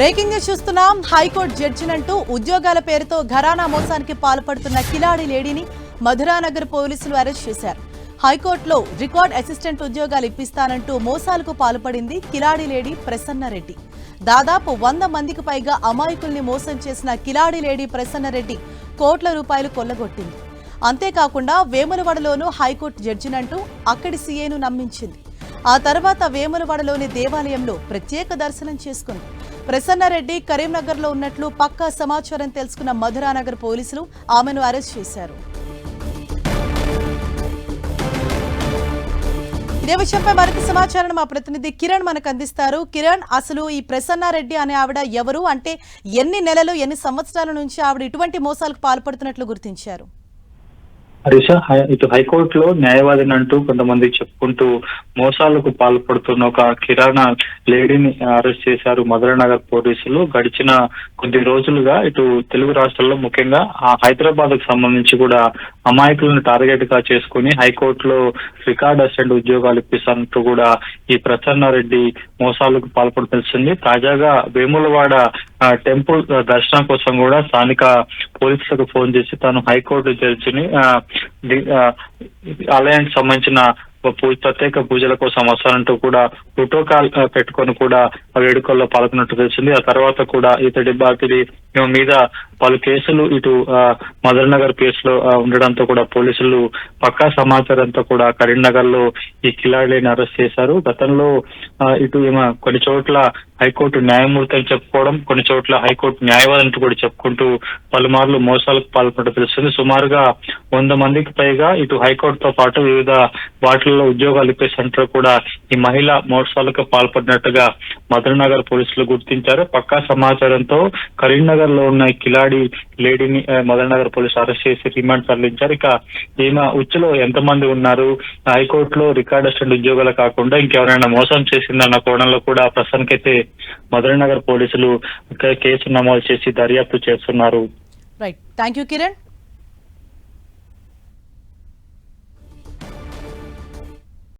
Breaking చూస్తున్నాం. High court జడ్జినంటూ ఉద్యోగాల పేరుతో ఘరానా మోసానికి పాల్పడుతున్న కిలాడి లేడీని మధురానగర్ పోలీసులు అరెస్ట్ చేశారు. హైకోర్టులో రికార్డ్ అసిస్టెంట్ ఉద్యోగాలు ఇప్పిస్తానంటూ మోసాలకు పాల్పడింది కిలాడి లేడీ ప్రసన్నరెడ్డి. దాదాపు వంద మందికి పైగా అమాయకుల్ని మోసం చేసిన కిలాడి లేడీ ప్రసన్నారెడ్డి కోట్ల రూపాయలు కొల్లగొట్టింది. అంతేకాకుండా వేములవాడలోనూ హైకోర్టు జడ్జినంటూ అక్కడి సీఏను నమ్మించింది. ఆ తర్వాత వేములవాడలోని దేవాలయంలో ప్రత్యేక దర్శనం చేసుకుంది. ప్రసన్నారెడ్డి కరీంనగర్లో ఉన్నట్లు పక్కా సమాచారం తెలుసుకున్న మధురానగర్ పోలీసులు ఆమెను అరెస్ట్ చేశారు. ఇదే విషయంపై మరింత సమాచారం మా ప్రతినిధి కిరణ్ మనకు అందిస్తారు. కిరణ్ అసలు ఈ ప్రసన్నారెడ్డి అనే ఆవిడ ఎవరు? అంటే ఎన్ని నెలలు ఎన్ని సంవత్సరాల నుంచి ఆవిడ ఇటువంటి మోసాలకు పాల్పడుతున్నట్లు గుర్తించారు? హరీష ఇటు హైకోర్టులో న్యాయవాదిని అంటూ కొంతమంది చెప్పుకుంటూ మోసాలకు పాల్పడుతున్న ఒక కిరాణా లేడీని అరెస్ట్ చేశారు మధురనగర్ పోలీసులు. గడిచిన కొద్ది రోజులుగా ఇటు తెలుగు రాష్ట్రాల్లో ముఖ్యంగా ఆ హైదరాబాద్కు సంబంధించి కూడా అమాయకులను టార్గెట్గా చేసుకుని హైకోర్టులో రికార్డ్ అసిస్టెంట్ ఉద్యోగాలు ఇప్పిస్తానంటూ కూడా ఈ ప్రసన్నారెడ్డి మోసాలకు పాల్పడి తెలిసింది తాజాగా వేములవాడ టెంపుల్ దర్శనం కోసం కూడా స్థానిక పోలీసులకు ఫోన్ చేసి తాను హైకోర్టు జడ్జిని ఆలయానికి సంబంధించిన పూ- ప్రత్యేక పూజల కోసం వస్తానంటూ కూడా ప్రోటోకాల్ పెట్టుకొని కూడా వేడుకల్లో పాల్గొన్నట్టు తెలిసింది ఆ తర్వాత కూడా ఇతడి బాధితుడి మీద పలు కేసులు ఇటు ఆ, మదర్ నగర్ కేసులో ఉండడంతో కూడా పోలీసులు పక్కా సమాచారంతో కూడా కరీంనగర్లో ఈ కిలాడిని అరెస్ట్ చేశారు. గతంలో ఇటు కొన్ని చోట్ల హైకోర్టు న్యాయమూర్తి అని చెప్పుకోవడం కొన్ని చోట్ల హైకోర్టు న్యాయవాది అంటూ కూడా చెప్పుకుంటూ పలుమార్లు మోసాలకు పాల్పడటం తెలుస్తుంది. సుమారుగా వంద మందికి పైగా ఇటు హైకోర్టుతో పాటు వివిధ వాటిల్లో ఉద్యోగాలు ఇప్పే సెంటర్ కూడా ఈ మహిళ మోసాలకు పాల్పడినట్టుగా మధురనగర్ పోలీసులు గుర్తించారు. పక్కా సమాచారంతో కరీంనగర్లో ఉన్న కిలాడి లేడీని ఆ, మదనగర్ పోలీసు అరెస్ట్ చేసి రిమాండ్ తరలించారు. ఇక ఈమె ఉచ్చులో ఎంతమంది ఉన్నారు? హైకోర్టులో రికార్డ్ అసిస్టెంట్ ఉద్యోగాలు కాకుండా ఇంకెవరైనా మోసం చేసిందన్న కోణంలో కూడా ప్రస్తుతానికైతే నగర్ పోలీసులు కేసు నమోదు చేసి దర్యాప్తు చేస్తున్నారు. Right thank you Kiran